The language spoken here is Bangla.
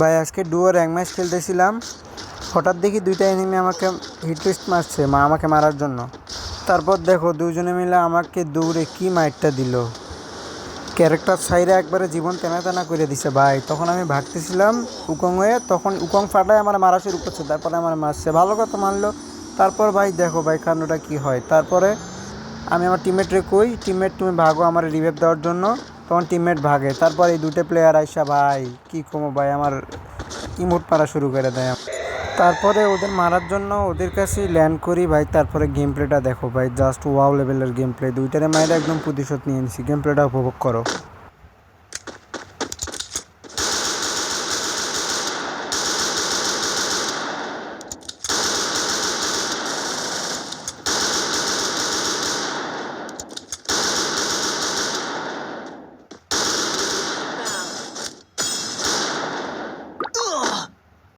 ভাই, আজকে ডুয়ো র্যাঙ্ক ম্যাচ খেলতেছিলাম। হঠাৎ দেখি দুইটা এনিমি আমাকে হিট লিস্ট মারছে, মা, আমাকে মারার জন্য। তারপর দেখো দুজনে মিলে আমাকে দৌড়ে কি মাইটটা দিল। ক্যারেক্টার সাইডে একবারে জীবন তেনা তেনা করে দিছে ভাই। তখন আমি ভাগতেছিলাম উকং হয়ে, তখন উকং ফাটায় আমার মারা শুরু করছে, তারপরে আমার মারছে। ভালো কথা মারলো তারপর ভাই, দেখো ভাই, কাণ্ডটা কি হয়। তারপরে আমি আমার টিমমেটরে কই টিমমেট তুমি ভাগো আমার রিভেভ দেওয়ার জন্য। তখন টিমমেট ভাগে। তারপর এই দুটো প্লেয়ার আইসা, ভাই, কি কমো ভাই, আমার ইমোট মারা শুরু করে দেয় তারপরে ওদের মারার জন্য ওদের কাছে ল্যান্ড করি, ভাই, তারপরে গেম প্লেটা দেখো, ভাই জাস্ট ওয়াও লেভেলের গেম প্লে দুইটারে মায়ের একদম প্রতিশোধ নিয়ে নিছি গেম প্লেটা উপভোগ করো।